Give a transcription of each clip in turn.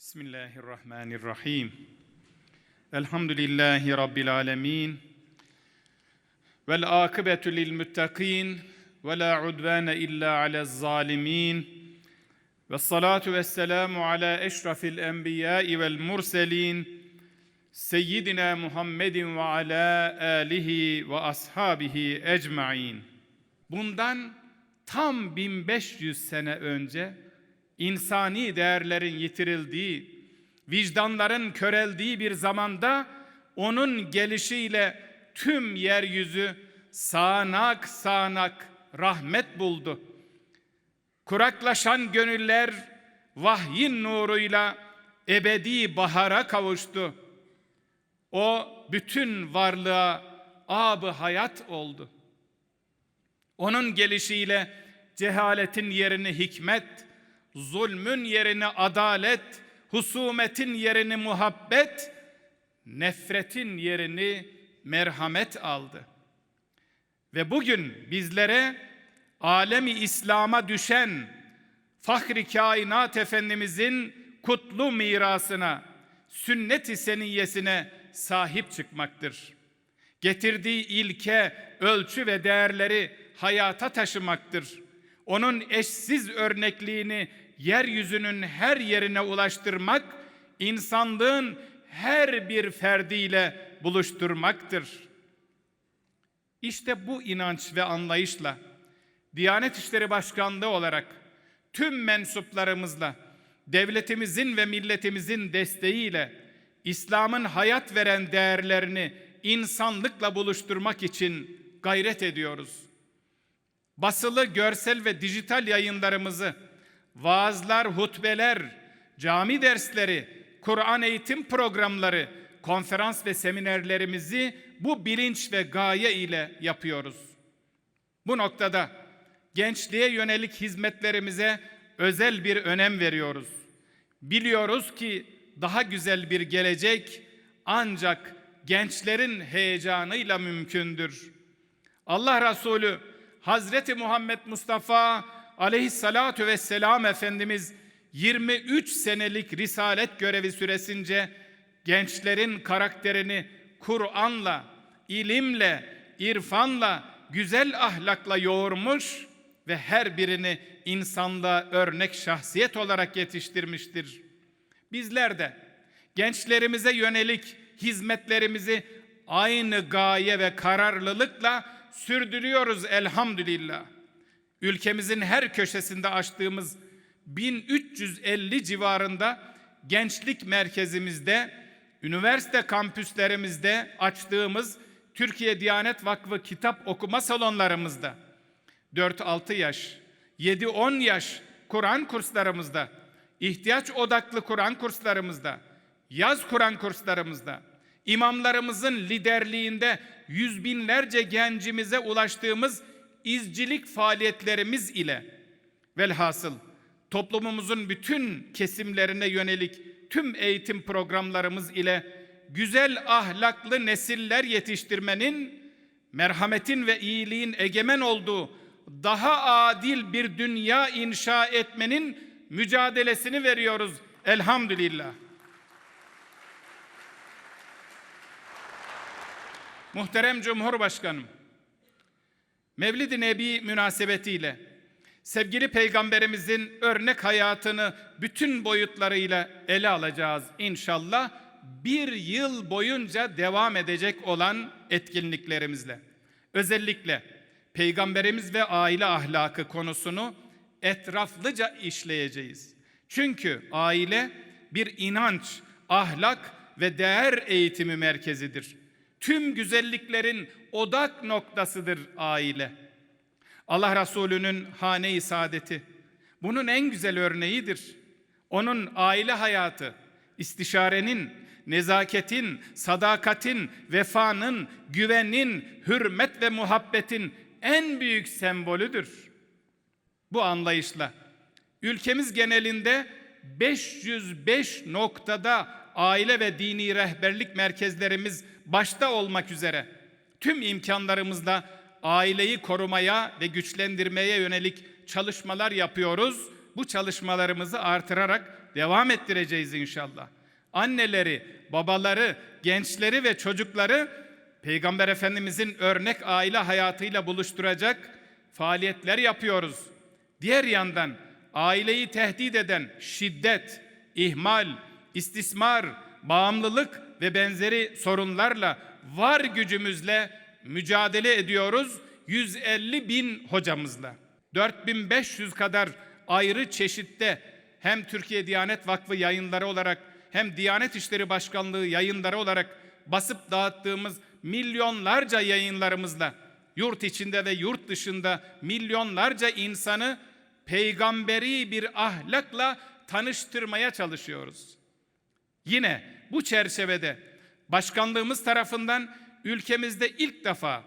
Bismillahirrahmanirrahim. Elhamdülillahi Rabbil alemin. Vel akıbetu lil muttakin. Ve la udvane illa alez zalimin. Ve salatu ve selamu ala eşrafil enbiyai vel murselin. Seyyidina Muhammedin ve ala alihi ve ashabihi ecmain. Bundan tam 1500 sene önce insani değerlerin yitirildiği, vicdanların köreldiği bir zamanda onun gelişiyle tüm yeryüzü sağanak sağanak rahmet buldu. Kuraklaşan gönüller vahyin nuruyla ebedi bahara kavuştu. O bütün varlığa abı hayat oldu. Onun gelişiyle cehaletin yerini hikmet, zulmün yerini adalet, husumetin yerini muhabbet, nefretin yerini merhamet aldı. Ve bugün bizlere alemi İslam'a düşen Fahri Kainat Efendimizin kutlu mirasına, sünnet-i seniyyesine sahip çıkmaktır. Getirdiği ilke, ölçü ve değerleri hayata taşımaktır. Onun eşsiz örnekliğini yeryüzünün her yerine ulaştırmak, insanlığın her bir ferdiyle buluşturmaktır. İşte bu inanç ve anlayışla Diyanet İşleri Başkanlığı olarak tüm mensuplarımızla devletimizin ve milletimizin desteğiyle İslam'ın hayat veren değerlerini insanlıkla buluşturmak için gayret ediyoruz. Basılı, görsel ve dijital yayınlarımızı, vaazlar, hutbeler, cami dersleri, Kur'an eğitim programları, konferans ve seminerlerimizi bu bilinç ve gaye ile yapıyoruz. Bu noktada gençliğe yönelik hizmetlerimize özel bir önem veriyoruz. Biliyoruz ki daha güzel bir gelecek ancak gençlerin heyecanıyla mümkündür. Allah Resulü Hazreti Muhammed Mustafa aleyhissalatu vesselam Efendimiz 23 senelik risalet görevi süresince gençlerin karakterini Kur'an'la, ilimle, irfanla, güzel ahlakla yoğurmuş ve her birini insanda örnek şahsiyet olarak yetiştirmiştir. Bizler de gençlerimize yönelik hizmetlerimizi aynı gaye ve kararlılıkla sürdürüyoruz elhamdülillah. Ülkemizin her köşesinde açtığımız 1350 civarında gençlik merkezimizde, üniversite kampüslerimizde açtığımız Türkiye Diyanet Vakfı kitap okuma salonlarımızda 4-6 yaş, 7-10 yaş Kur'an kurslarımızda, ihtiyaç odaklı Kur'an kurslarımızda, yaz Kur'an kurslarımızda, imamlarımızın liderliğinde yüz binlerce gencimize ulaştığımız izcilik faaliyetlerimiz ile velhasıl toplumumuzun bütün kesimlerine yönelik tüm eğitim programlarımız ile güzel ahlaklı nesiller yetiştirmenin, merhametin ve iyiliğin egemen olduğu daha adil bir dünya inşa etmenin mücadelesini veriyoruz elhamdülillah. Muhterem Cumhurbaşkanım, Mevlid-i Nebi münasebetiyle sevgili peygamberimizin örnek hayatını bütün boyutlarıyla ele alacağız inşallah. Bir yıl boyunca devam edecek olan etkinliklerimizle. Özellikle peygamberimiz ve aile ahlakı konusunu etraflıca işleyeceğiz. Çünkü aile bir inanç, ahlak ve değer eğitimi merkezidir. Tüm güzelliklerin odak noktasıdır aile. Allah Resulü'nün hane-i saadeti bunun en güzel örneğidir. Onun aile hayatı, istişarenin, nezaketin, sadakatin, vefanın, güvenin, hürmet ve muhabbetin en büyük sembolüdür. Bu anlayışla ülkemiz genelinde 505 noktada aile ve dini rehberlik merkezlerimiz başta olmak üzere tüm imkanlarımızla aileyi korumaya ve güçlendirmeye yönelik çalışmalar yapıyoruz. Bu çalışmalarımızı artırarak devam ettireceğiz inşallah. Anneleri, babaları, gençleri ve çocukları Peygamber Efendimizin örnek aile hayatıyla buluşturacak faaliyetler yapıyoruz. Diğer yandan aileyi tehdit eden şiddet, ihmal, istismar, bağımlılık ve benzeri sorunlarla var gücümüzle mücadele ediyoruz 150 bin hocamızla. 4500 kadar ayrı çeşitte hem Türkiye Diyanet Vakfı yayınları olarak hem Diyanet İşleri Başkanlığı yayınları olarak basıp dağıttığımız milyonlarca yayınlarımızla yurt içinde ve yurt dışında milyonlarca insanı peygamberi bir ahlakla tanıştırmaya çalışıyoruz. Yine bu çerçevede başkanlığımız tarafından ülkemizde ilk defa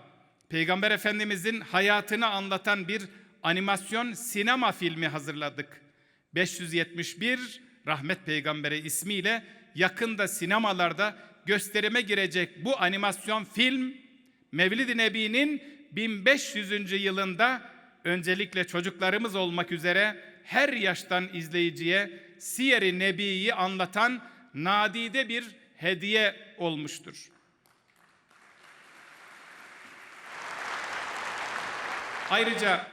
Peygamber Efendimizin hayatını anlatan bir animasyon sinema filmi hazırladık. 571 Rahmet Peygamberi ismiyle yakında sinemalarda gösterime girecek bu animasyon film Mevlid-i Nebi'nin 1500. yılında öncelikle çocuklarımız olmak üzere her yaştan izleyiciye Siyer-i Nebi'yi anlatan nadide bir hediye olmuştur. Ayrıca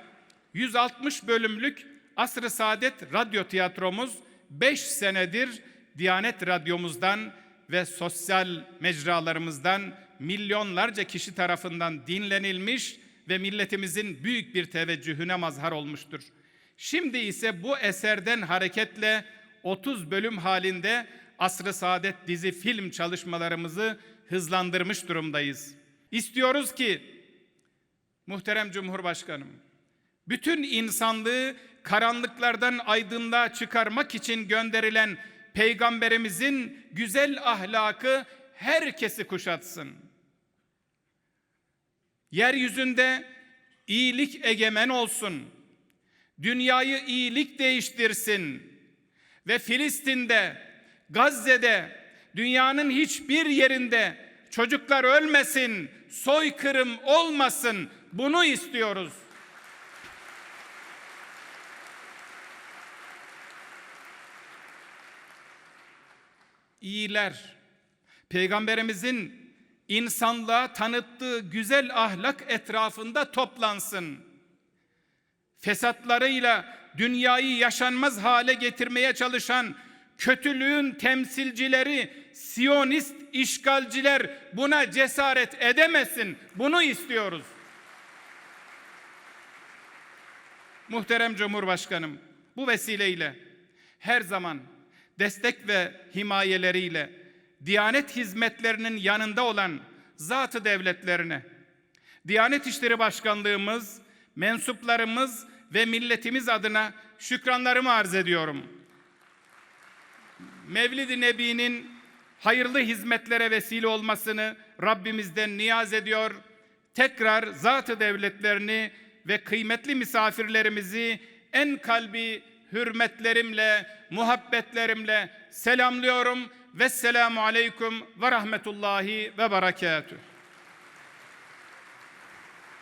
160 bölümlük Asr-ı Saadet radyo tiyatromuz 5 senedir Diyanet Radyomuzdan ve sosyal mecralarımızdan milyonlarca kişi tarafından dinlenilmiş ve milletimizin büyük bir teveccühüne mazhar olmuştur. Şimdi ise bu eserden hareketle 30 bölüm halinde Asr-ı Saadet dizi film çalışmalarımızı hızlandırmış durumdayız. İstiyoruz ki muhterem Cumhurbaşkanım bütün insanlığı karanlıklardan aydınlığa çıkarmak için gönderilen peygamberimizin güzel ahlakı herkesi kuşatsın. Yeryüzünde iyilik egemen olsun. Dünyayı iyilik değiştirsin. Ve Filistin'de, Gazze'de, dünyanın hiçbir yerinde çocuklar ölmesin, soykırım olmasın. Bunu istiyoruz. iyiler, Peygamberimizin insanlığa tanıttığı güzel ahlak etrafında toplansın. Fesatlarıyla dünyayı yaşanmaz hale getirmeye çalışan kötülüğün temsilcileri, Siyonist işgalciler buna cesaret edemesin. Bunu istiyoruz. Muhterem Cumhurbaşkanım, bu vesileyle her zaman destek ve himayeleriyle Diyanet hizmetlerinin yanında olan zatı devletlerine, Diyanet İşleri Başkanlığımız, mensuplarımız ve milletimiz adına şükranlarımı arz ediyorum. Mevlid-i Nebi'nin hayırlı hizmetlere vesile olmasını Rabbimizden niyaz ediyor. Tekrar zatı devletlerini ve kıymetli misafirlerimizi en kalbi hürmetlerimle, muhabbetlerimle selamlıyorum. Vesselamu aleyküm ve rahmetullahi ve berekatuhu.